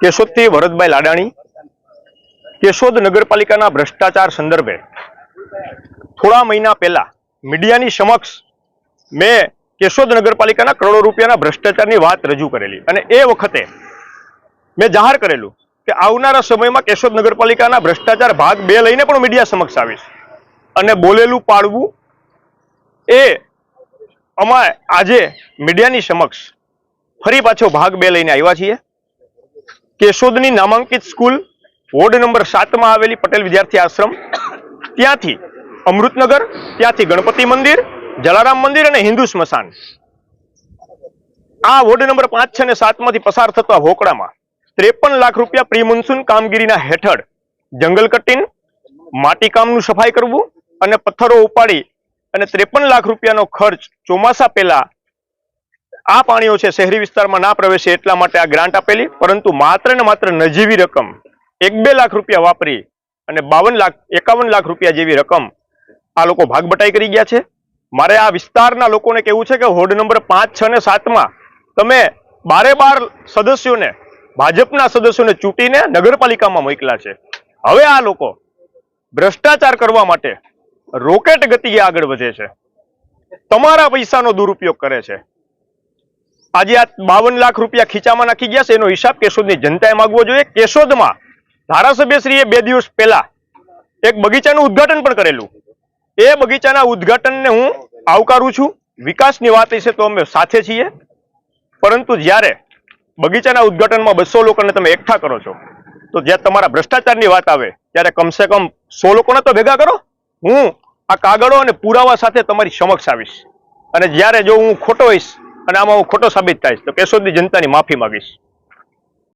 કેશોદથી ભરતભાઈ લાડાણી, કેશોદ નગરપાલિકાના ભ્રષ્ટાચાર સંદર્ભે થોડા મહિના પહેલા મીડિયાની સમક્ષ મેં કેશોદ નગરપાલિકાના કરોડો રૂપિયાના ભ્રષ્ટાચારની વાત રજૂ કરેલી અને એ વખતે મેં જાહેર કરેલું કે આવનારા સમયમાં કેશોદ નગરપાલિકાના ભ્રષ્ટાચાર ભાગ બે લઈને પણ મીડિયા સમક્ષ આવીશ. અને બોલેલું પાડવું એ અમારે આજે મીડિયાની સમક્ષ ફરી પાછો ભાગ બે લઈને આવ્યા છીએ. કેશોદની નામાંકિત સ્કૂલ વોર્ડ નંબર સાતમાં આવેલી પટેલ વિદ્યાર્થી આશ્રમ. ત્યાંથી અમૃતનગર, ત્યાંથી ગણપતિ મંદિર, જલારામ મંદિર અને હિન્દુ સ્મશાન. આ વોર્ડ નંબર પાંચ છે અને સાતમાંથી પસાર થતા હોકડામાં ત્રેપન લાખ રૂપિયા પ્રી મોન્સૂન કામગીરીના હેઠળ જંગલ કટિંગ, માટી કામનું સફાઈ કરવું અને પથ્થરો ઉપાડી અને ત્રેપન લાખ રૂપિયાનો ખર્ચ ચોમાસા પહેલા આ પાણીઓ છે શહેરી વિસ્તારમાં ના પ્રવેશે એટલા માટે આ ગ્રાન્ટ આપેલી, પરંતુ માત્ર ને માત્ર નજીવી રકમ એક બે લાખ રૂપિયા વાપરી અને બાવન લાખ, એકાવન લાખ રૂપિયા જેવી રકમ આ લોકો ભાગબટાઈ કરી ગયા છે. મારે આ વિસ્તારના લોકોને કહેવું છે કે હોડ નંબર પાંચ, છ ને સાતમાં તમે બારે બાર સદસ્યોને, ભાજપના સદસ્યોને ચૂંટીને નગરપાલિકામાં મોકલ્યા છે. હવે આ લોકો ભ્રષ્ટાચાર કરવા માટે રોકેટ ગતિએ આગળ વધે છે. તમારા પૈસાનો દુરુપયોગ કરે છે. આજે આ બાવન લાખ રૂપિયા ખીચામાં નાખી ગયા છે. એનો હિસાબ કેશોદની જનતાએ માંગવો જોઈએ. કેશોદમાં ધારાસભ્યશ્રીએ બે દિવસ પહેલા એક બગીચાનું ઉદ્ઘાટન પણ કરેલું. એ બગીચાના ઉદ્ઘાટનને હું આવકારું છું. વિકાસની વાત છે તો અમે સાથે છીએ. પરંતુ જ્યારે બગીચાના ઉદ્ઘાટનમાં બસો લોકોને તમે એકઠા કરો છો, તો જ્યારે તમારા ભ્રષ્ટાચારની વાત આવે, ત્યારે કમસે કમ સો લોકોને તો ભેગા કરો. હું આ કાગળો અને પુરાવા સાથે તમારી સમક્ષ આવીશ. અને જ્યારે જો હું ખોટો હોઈશ અને આમાં હું ખોટો સાબિત થાય તો કેશોદની જનતાની માફી માંગીશ.